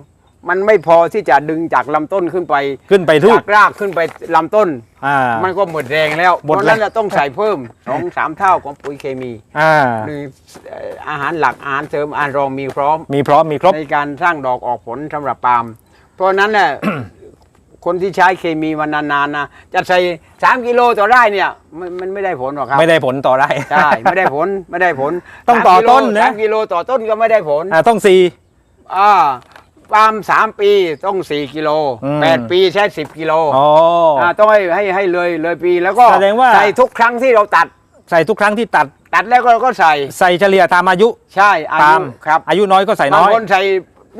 A: มันไม่พอที่จะดึงจากลำต้นขึ้นไป
B: ขึ้นไปทุ
A: จากกรากขึ้นไปลำต้น
B: อ่า
A: มันก็หมดแรงแล้ว
B: หมด
A: เพราะ
B: แรง
A: ฉะนั้นเราต้องใส่เพิ่มสองสามเท่าของปุ๋ยเคมี
B: อ่า
A: หนึ่งเอ่ออาหารหลักอาหารเสริมอาหารรองมีพร้อม
B: มีพร้อมมีครบ
A: ในการสร้างดอกออกผลสำหรับปาล์ม เพราะฉะนั้นเนี่ยคนที่ใช้เคมีมานานๆนะจะใส่สามกิโลต่อไร่เนี่ยมันมันไม่ได้ผลหรอกครับ
B: ไม่ได้ผลต่อได้
A: ใช่ไม่ได้ผลไม่ได้ผล
B: ต้อง
A: สาม
B: ต่อ
A: กิโล
B: ต้นนะ
A: สามกิโลต่อต้นก็ไม่ได้ผล
B: อ่าต้องสี่
A: อ่า ปาล์มสามปีต้องสี่กิโล
B: อืม
A: แปดปีใช้สิบกิโล
B: อ๋อ
A: อ่าต้องให้ให้ให้เลยเลยปีแล้วก็
B: แสดงว่า
A: ใส่ทุกครั้งที่เราตัด
B: ใส่ทุกครั้งที่ตัด
A: ตัดแล้วก็ก็ใส่
B: ใส่เฉลี่ยตามอายุ
A: ใช่อา
B: ตา
A: ยุ
B: ม
A: ครับ
B: อายุน้อยก็ใส่
A: บาง
B: น้อย
A: คนใส่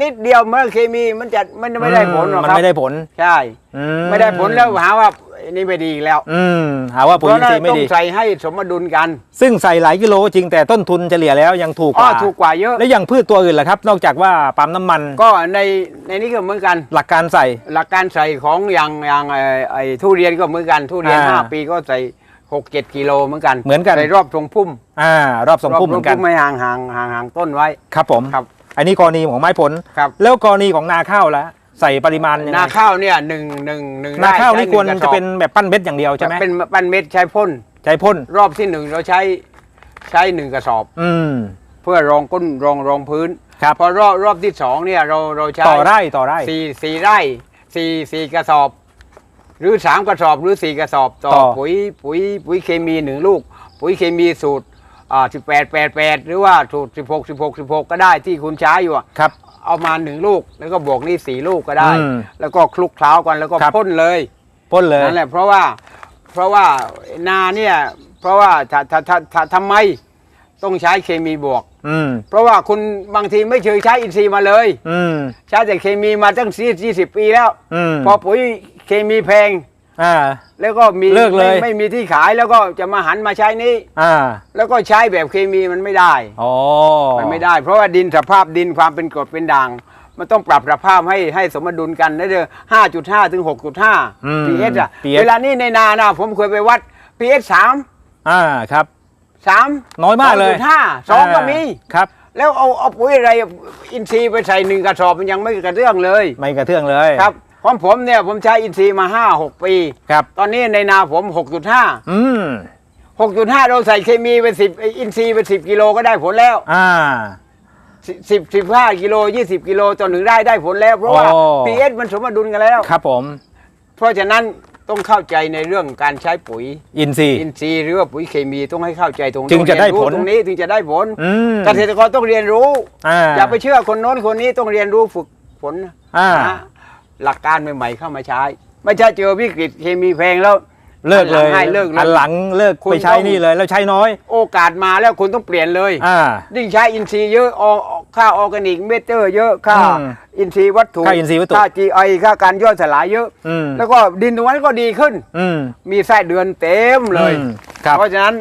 A: นิดเดียวเมื่อเคมีมันจะมันไม่ได้ผลหรอก
B: มัน
A: ครับ
B: ไม่ได้ผล
A: ใช่
B: อื
A: ไม่ได้ผลแล้วหาว่าอั นนี่ไม่ดีอีกแล้ว
B: อืมหาว่าปุ๋ย
A: เพ
B: อิ
A: ราะ
B: น
A: ฉะ
B: ท
A: นั้
B: รี
A: น
B: ย์ไม่
A: ต้อง
B: ดี
A: ใส่ให้สมดุลกัน
B: ซึ่งใส่หลายกิโลก็จริงแต่ต้นทุนเฉลี่ยแล้วยังถูกก
A: อ๋อ
B: ว่า
A: ถูกกว่าเยอะ
B: แล้วอย่างพืชตัวอื่นล่ะครับ นอกจากว่าปั๊มน้ำมัน
A: ก็ในในนี้ก็เหมือนกัน
B: หลักการใส่
A: หลักการใส่ของอย่างอย่างไอ้ไอ้ทุเรียนก็เหมือนกันทุเรียน
B: อ่า
A: ห้าปีก็ใส่หกเจ็ดกิโลเหมือนกัน
B: เหมือนกัน
A: ใส่รอบทรงพุ่ม
B: อ่ารอบสองพุ่มเหมือนกัน
A: รบทรงไม่ห่างห่างห่างห่างต้นไว้
B: ครับผม
A: ครับ
B: อันนี้กรณีของไม้ผล
A: ครับ
B: แล้วกรณีของนาข้าวแล้ว ใส่ปริมาณยังไง
A: นาข้าวเนี่ยหนึ่งหนึ่งหนึ่ง
B: นาข้าว
A: ไร่
B: นี่
A: ใช้
B: ควร
A: หงก
B: จะ
A: สอบ
B: เป็นแบบปั้นเม็ดอย่างเดียวใช่ไหม
A: เป็นปั้นเม็ดใช้พ่น
B: ใช้พ่น
A: รอบที่หนึ่งเราใช้ใช้หนึ่งกระสอบ
B: อืม
A: เพื่อรองก้นรองรองพื้น
B: ครับ
A: พอรอบรอบที่สองเนี่ยเราเราใช้
B: ต่อไร่ต่อไร่
A: สี่สี่ไร่สี่สี่กระสอบ หรือสามกระสอบหรือสี่กระสอบ ต่อ
B: ต่อ
A: ปุ๋ยปุ๋ยปุ๋ยเคมีหนึ่งลูก ปุ๋ยเคมีสูตรอ่า สิบแปดแปดแปดหรือว่าสูตรสิบหกสิบหกสิบหกก็ได้ที่คุณใช้อยู่อะ
B: ครับ
A: เอามาหนึ่งลูกแล้วก็บวกนี่สี่ลูกก็ได้
B: อืม
A: แล้วก็คลุกเคล้ากันแล้วก็
B: ครับ
A: พ่นเลย
B: พ่นเลย
A: นั่นแหละเพราะว่าเพราะว่านาเนี่ยเพราะว่าถ้าถ้าถ้าถ้าทำไมต้องใช้เคมีบวก
B: อืม
A: เพราะว่าคุณบางทีไม่เคยใช้อินทรีย์มาเลย
B: อืม
A: ใช้แต่เคมีมาตั้งสี่ยี่สิบปีแล้ว
B: อืม
A: พอปุ๋ยเคมีแพง
B: อ่า
A: แล้วก็มี
B: เลิกเลย
A: ไม่ไม่มีที่ขายแล้วก็จะมาหันมาใช้นี้
B: อ่า
A: แล้วก็ใช้แบบเคมีมันไม่ได้
B: อ๋อ
A: มันไม่ได้ เพราะว่าดินสภาพดินความเป็นกรดเป็นด่าง มันต้องปรับสภาพให้ให้สมดุลกันนะเด้อห้าจุดห้าถึงหกจุดห้า
B: อืม
A: pH อะ
B: pH
A: เวลานี้ในนานะผมเคยไปวัด pH สาม
B: อ่าครับ
A: สาม
B: น้อยมากเลย
A: จุดห้าสองก็มี
B: ครับ
A: แล้วเอาเอาปุ๋ยอะไรอินทรีย์ไปใส่หนึ่งกระสอบมันยังไม่กระเรื่องเลย
B: ไม่กระเทืองเลย
A: ครับ ของผมเนี่ยผมใช้อินทรีย์มาห้าหกปี
B: ครับ
A: ตอนนี้ในนาผมหกจุดห้า
B: อืม
A: หกจุดห้าเราใส่เคมีไปสิบอินทรีย์ไปสิบกิโลก็ได้ผลแล้ว
B: อ่า
A: สิบสิบห้ากิโลยี่สิบกิโลต่อหนึ่งไร่ได้ผลแล้ว เพราะว่า
B: โอ้
A: pH มันสมดุลกันแล้ว
B: ครับผม
A: เพราะฉะนั้นต้องเข้าใจในเรื่องการใช้ปุ๋ย
B: อินซีย์
A: อินทรีย์หรือว่าปุ๋ยเคมีต้องให้เข้าใจตรงนี้
B: จึงจะได้ผล
A: ตรงนี้ถึงจะได้ผล
B: อืม
A: เกษตรกรต้องเรียนรู้
B: อ่า
A: อย่าไปเชื่อคนโน้นคนนี้ต้องเรียนรู้ฝึกฝน
B: อ่า
A: หา หลักการใหม่ๆเข้ามาใช้ ไม่ใช่เจอวิกฤตเคมีแพงแล้ว
B: เลิกเลย
A: ให้เลิกเล
B: อัน
A: ย
B: หลังเลิก
A: คุณ
B: ไปใช้
A: ต้อง
B: นี่เลย แล้วใช้น้อย
A: โอกาสมาแล้วคุณต้องเปลี่ยนเลย
B: อ่า
A: ยิ่งใช้อินทรีย์เยอะออค่าออร์แกนิกเมเจอร์เยอะค่า
B: อืม
A: อินทรีย์วัตถุ
B: ค่าอินทรีย์วัตถุ
A: ค่า GI ค่าการย่อยสลายเยอะ
B: อืม
A: แล้วก็ดินตรงนั้นก็ดีขึ้น
B: อืม
A: มีไส้เดือนเต็มเลย
B: อืมครับ
A: เพราะฉะนั้น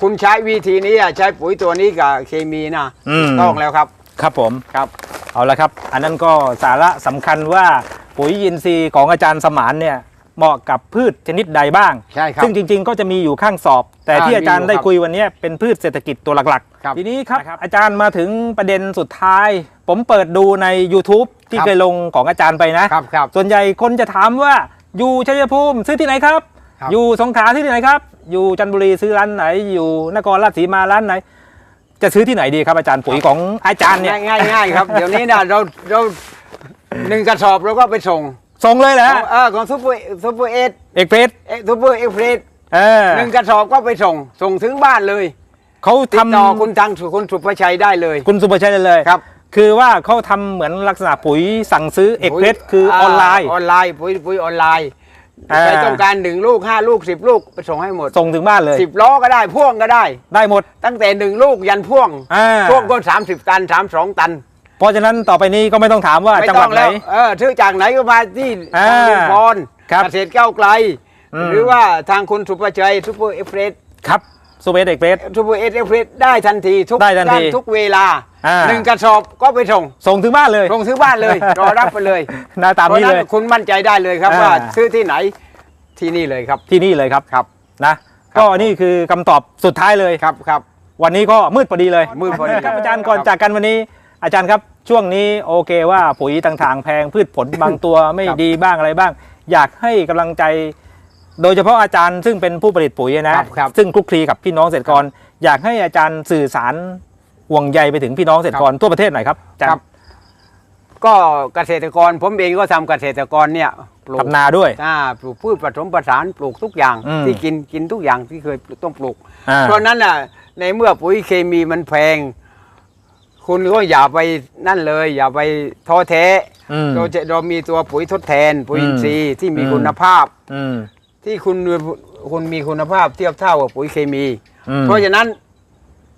A: คุณใช้วิธีนี้อะใช้ปุ๋ยตัวนี้กับเคมีนะ
B: อืม
A: ต้องแล้วครับ
B: ครับผม
A: ครับ
B: เอาละครับ อันนั้นก็สาระสำคัญว่าปุ๋ยอินทรีย์ของอาจารย์สมานเนี่ยเหมาะกับพืชชนิดใดบ้าง
A: ใช่ครับ
B: ซึ่งจริง ๆ ก็จะมีอยู่ข้างสอบ แต่
A: อ่า
B: ที่อาจารย์
A: มีอยู่
B: ได้
A: ครับ
B: คุยวันนี้เป็นพืชเศรษฐกิจตัวหลัก
A: ครับ
B: ๆทีนี้ครับ อาจารย์มาถึงประเด็นสุดท้าย ผมเปิดดูใน YouTube ที่
A: ครับ
B: เคยลงของอาจารย์ไปนะ
A: ครับครับ
B: ส่วนใหญ่คนจะถามว่าอยู่ชัยภูมิซื้อที่ไหนครับ
A: ครับ
B: อยู่สงขลาซื้อที่ไหนครับ อยู่จันทบุรีซื้อร้านไหน อยู่นครราชสีมาร้านไหน จะซื้อที่ไหนดีครับอาจารย์ปุ๋ยของอาจารย์เนี่ย
A: ง่ายง่ายๆครับ เดี๋ยวนี้นะเราเราหนึ่งกระสอบเราก็ไปส่ง
B: ส่งเลยแหละ
A: ของเออของซุปเปอร์ซุปเปอร์เอส
B: เอกเพชร
A: ซุปเปอร์เอ็กเพรส
B: เออ
A: หนึ่งกระสอบก็ไปส่ง ส่งถึงบ้านเลย
B: เขา
A: ติด
B: ทำ
A: ต่อคุณทางสุคุณสุภชัยได้เลย
B: คุณสุภชัยเลย
A: ครับ
B: คือว่าเขาทำเหมือนลักษณะปุ๋ยสั่งซื้อเอกเพชรคือออนไลน์
A: ออนไลน์ปุ๋ยปุ๋ยออนไลน์
B: อ่า
A: ใครต้องการหนึ่งลูกห้าลูกสิบลูกไปส่งให้หมด
B: ส่งถึงบ้านเลย
A: สิบล้อก็ได้พ่วงก็ได้
B: ได้หมด
A: ตั้งแต่หนึ่งลูกยันพ่วง
B: อ่า
A: พ่วงก็สามสิบตันสามสองตัน
B: เพราะฉะนั้นต่อไปนี้ก็ไม่ต้องถามว่า
A: ไม่
B: จังห
A: ต้
B: วั
A: อ
B: ด
A: ง
B: ไหน
A: แล้วเออซื้อจากไหนก็มาที่
B: อ่า
A: ทางลุงพร
B: ครับ
A: เกษตรก้าวไกล
B: อืม
A: หรือว่าทางคุณสุภชัยซุปเปอร์เอ็กเพรส
B: ครับ สุเปเอกเพชร
A: ซูเปอร์เอสเอฟเได้ทันทีทุก
B: ได้ทันที
A: ทุกเวลา
B: อ่า
A: หนึ่งกระสอบก็ไปส่ง
B: ส่งถึงบ้านเลย
A: ส่งซื้อบ้านเลย รอรับไปเลย
B: หน้าตาม
A: เพราะ
B: นี้
A: ฉะ
B: เลย
A: นั้นคุณมั่นใจได้เลยครับ
B: อ่า
A: ว่าซื้อที่ไหนที่นี่เลยครับ
B: ที่นี่เลยครับ
A: ครับ
B: นะ
A: ครับ
B: ก็นี่คือคำตอบสุดท้ายเลย
A: ครับครับ
B: วันนี้ก็มืดพอดีเลย
A: มืดพอดี
B: ครับอาจารย์ก่อนจากกันวันนี้ อาจารย์ครับช่วงนี้โอเคว่าปุ๋ยต่างๆแพงพืชผลบางตัวไม่
A: ครับ
B: ดีบ้างอะไรบ้าง อยากให้กำลังใจ โดยเฉพาะอาจารย์ซึ่งเป็นผู้ผลิตปุ๋ยนะครับ
A: ครับ
B: ซึ่งคลุกคลีกับพี่น้องเกษตรกร อยากให้อาจารย์สื่อสารห่วงใยไปถึงพี่น้องเกษตรกรทั่วประเทศหน่อยครับอาจาร
A: ครับ
B: ย์
A: ก็เกษตรกรผมเองก็ทำเกษตรกรเนี่ยปลูก
B: ทำนาด้วย
A: อ่าปลูกพืชผสมผสานปลูกทุกอย่าง
B: อืม
A: ที่กินกินทุกอย่างที่เคยต้องปลูก
B: อ่า
A: เพราะฉะนั้นน่ะในเมื่อปุ๋ยเคมีมันแพง คุณก็อย่าไปนั่นเลย อย่าไปท้อแท้
B: อืม
A: เราจะเรามีตัวปุ๋ยทดแทน ปุ๋ย
B: อืม
A: อินทรีย์ที่มี
B: อืม
A: คุณภาพ
B: อืม
A: ที่คุณคุณมีคุณภาพเทียบเท่ากับปุ๋ยเคมี
B: อืม
A: เพราะฉะนั้น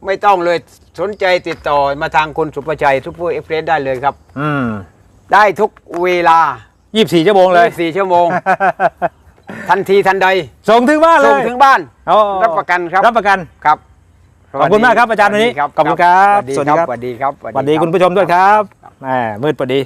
A: ไม่ต้องเลยสนใจติดต่อมาทางคุณสุภชัยทุกผู้เอ็กเพรสได้เลยครับ
B: อืม
A: ได้ทุกเวลา
B: ยี่สิบสี่ชั่วโมงเลย
A: 24ชั่วโมง ทันทีทันใด
B: ส่งถึงบ้านเล
A: ส่ง
B: ย
A: ถึงบ้าน
B: อ๋อ
A: รับประกันครับ
B: รับประกัน
A: ครับ
B: ขอบคุณมากครับอาจารย์วันนี้
A: สวัสดี
B: ขอบคุณครับ
A: สวัสดีครับ
B: ส
A: ส
B: วั
A: วั
B: ส
A: ส
B: ดี
A: ดี
B: ค
A: ค
B: รั
A: รับบ
B: สวัสดีคุณผู้ชมด้วยครับแหมมืดพอดี